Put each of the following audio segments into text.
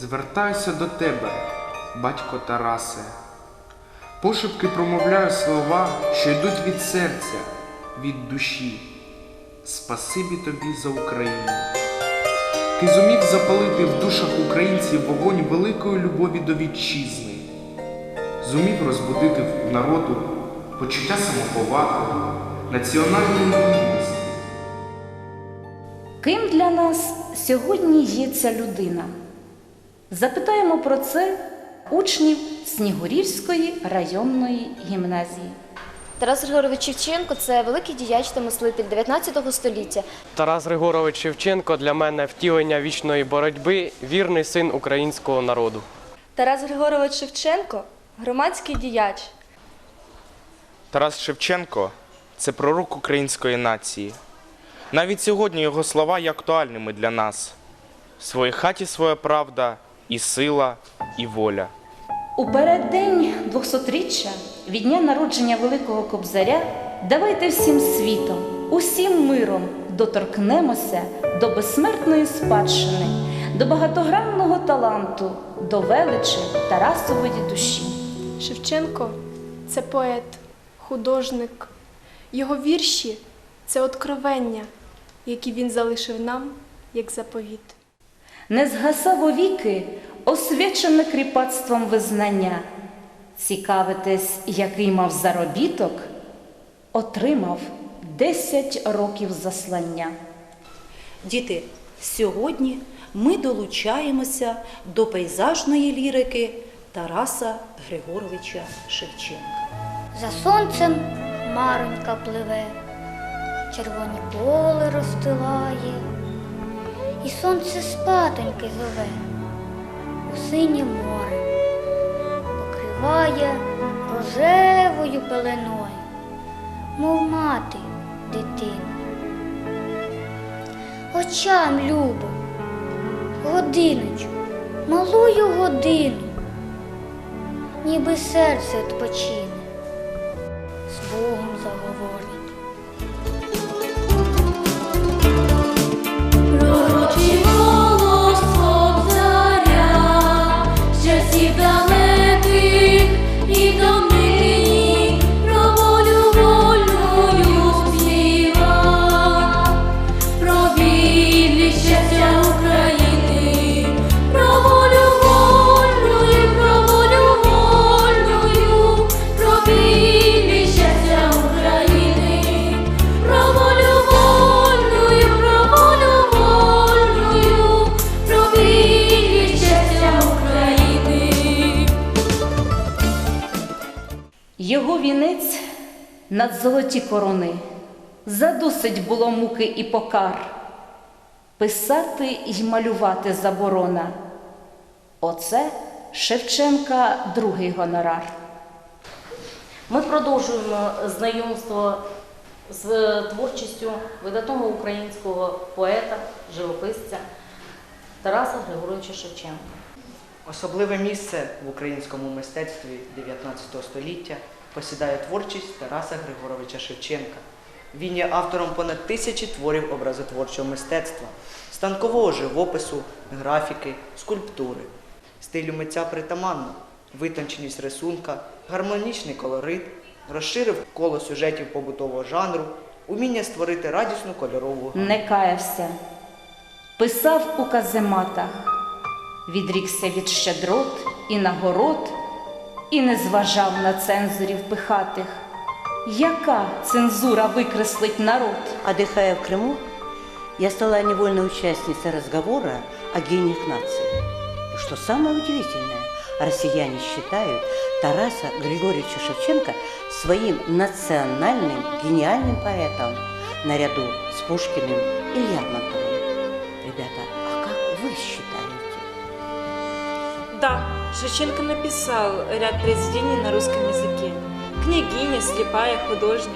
звертаюся до тебе, батько Тарасе. Пошепки промовляю слова, що йдуть від серця, від душі. Спасибі тобі за Україну. Ти зумів запалити в душах українців вогонь великої любові до вітчизни, зумів розбудити в народу почуття самоповаги, національної гідності. Ким для нас сьогодні є ця людина? Запитаємо про це учнів Снігурівської районної гімназії. Тарас Григорович Шевченко це великий діяч та мислитель 19 століття. Тарас Григорович Шевченко для мене втілення вічної боротьби, вірний син українського народу. Тарас Григорович Шевченко громадський діяч. Тарас Шевченко це пророк української нації. Навіть сьогодні його слова є актуальними для нас. В своїй хаті своя правда, і сила, і воля. У переддень 200-річчя від дня народження Великого Кобзаря давайте всім світом, усім миром доторкнемося до безсмертної спадщини, до багатогранного таланту, до величі Тарасової душі. Шевченко це поет, художник. Його вірші це откровення, які він залишив нам як заповіт. Не згаса вовіки, освячене кріпацтвом визнання. Цікавитесь, який мав заробіток, отримав 10 років заслання. Діти, сьогодні ми долучаємося до пейзажної лірики Тараса Григоровича Шевченка. За сонцем маронька пливе, червоні поле розстилає, і сонце спатоньки зове у синє море, покриває рожевою пеленою, мов мати дитину. Очам любо, годиночку, малую годину, ніби серце відпочине з Богом заговорить. Над золоті корони. Задосить було муки і покар. Писати й малювати заборона. Оце Шевченка другий гонорар. Ми продовжуємо знайомство з творчістю видатного українського поета, живописця Тараса Григоровича Шевченка. Особливе місце в українському мистецтві 19 століття посідає творчість Тараса Григоровича Шевченка. Він є автором понад тисячі творів образотворчого мистецтва, станкового живопису, графіки, скульптури. Стилю митця притаманно, витонченість рисунка, гармонічний колорит, розширив коло сюжетів побутового жанру, уміння створити радісну кольорову. Не каявся, писав у казематах, відрікся від щедрот і нагород, і не зважав на цензорів пихатих. Яка цензура викреслить народ? Отдыхая в Крыму, я стала невольной участницей разговора о гениях нации. И Что самое удивительное, россияне считают Тараса Григорьевича Шевченко своим национальным гениальным поэтом наряду с Пушкиным и Лермонтовым. Шевченко написал ряд произведений на русском языке. Княгиня, слепая, художник.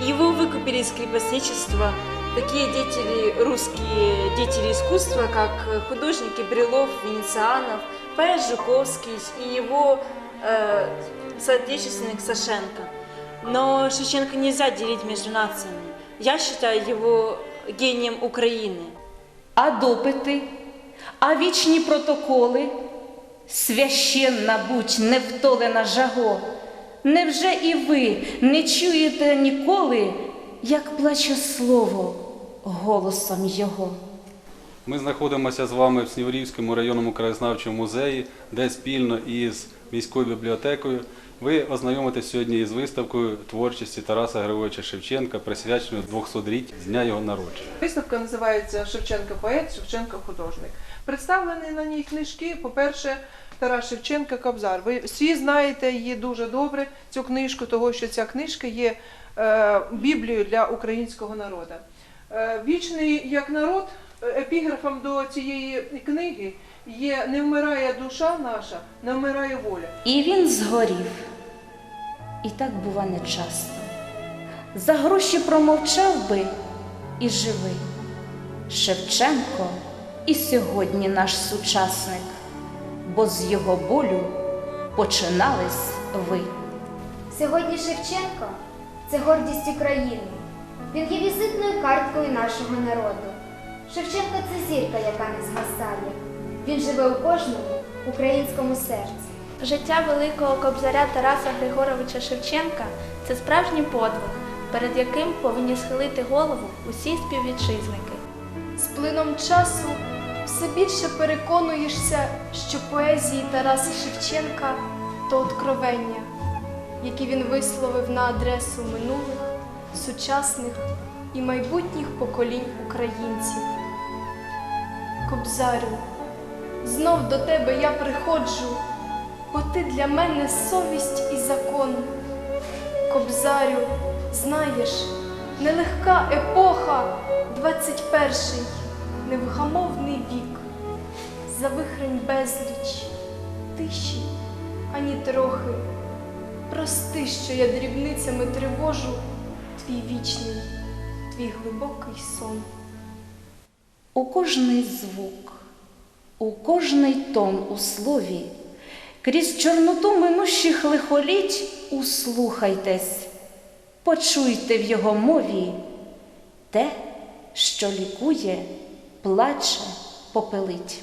Его выкупили из крепостничества такие деятели, русские деятели искусства, как художники Брилов, Венецианов, поэт Жуковский и его э, соотечественник Сашенко. Но Шевченко нельзя делить между нациями. Я считаю его гением Украины. А допити? а вічні протоколи, священна будь невтолена жаго, невже і ви не чуєте ніколи, як плаче слово голосом його? Ми знаходимося з вами в Снігурівському районному краєзнавчому музеї, де спільно із міською бібліотекою ви ознайомитесь сьогодні із виставкою творчості Тараса Григоровича Шевченка, присвяченою 200-річчя з дня його народження. Виставка називається Шевченка поет, Шевченка художник. Представлені на ній книжки. По-перше, Тарас Шевченка Кобзар. Ви всі знаєте її дуже добре, цю книжку, того що ця книжка є е, Біблією для українського народу. Е, Вічний як народ, е, епіграфом до цієї книги є Не вмирає душа наша, не вмирає воля. І він згорів. І так бува нечасто. За гроші промовчав би і живий. Шевченко і сьогодні наш сучасник, бо з його болю починались ви. Сьогодні Шевченко це гордість України. Він є візитною карткою нашого народу. Шевченко це зірка, яка не згасає. Він живе у кожному українському серці. Життя великого кобзаря Тараса Григоровича Шевченка це справжній подвиг, перед яким повинні схилити голову усі співвітчизники. З плином часу все більше переконуєшся, що поезії Тараса Шевченка то откровення, які він висловив на адресу минулих, сучасних і майбутніх поколінь українців. Кобзарю, знов до тебе я приходжу, бо ти для мене совість і закон. Кобзарю, знаєш, нелегка епоха, 21-й, невгамовний завихрень безліч, тиші ані трохи. Прости, що я дрібницями тривожу твій вічний, твій глибокий сон. У кожний звук, у кожний тон у слові, крізь чорноту минущих лихоліть услухайтесь, почуйте в його мові те, що лікує, плаче, попелить.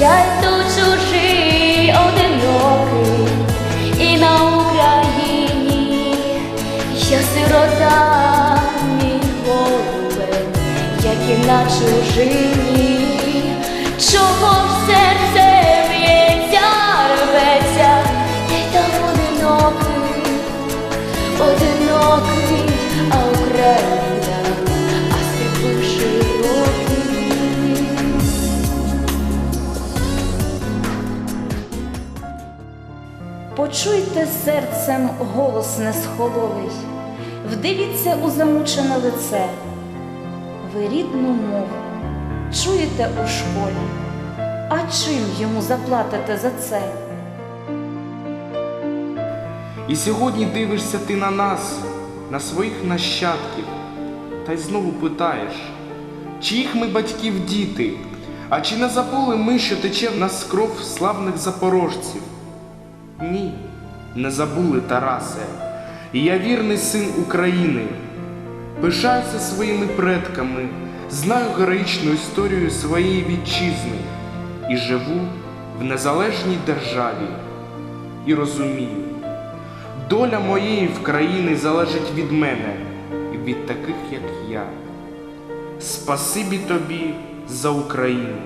Я тут чужий, одинокий, і на Україні я сирота, мій голубе, як і на чужині, серцем голос несхололий, вдивіться у замучене лице. Ви рідну мову чуєте у школі, а чим йому заплатите за це? І сьогодні дивишся ти на нас, на своїх нащадків, та й знову питаєш, чиїх ми батьків діти, а чи не забули ми, що тече в нас кров славних запорожців? Ні, не забули, Тарасе, я вірний син України. Пишаюся своїми предками, знаю героїчну історію своєї вітчизни і живу в незалежній державі. І розумію, доля моєї в країни залежить від мене і від таких, як я. Спасибі тобі за Україну.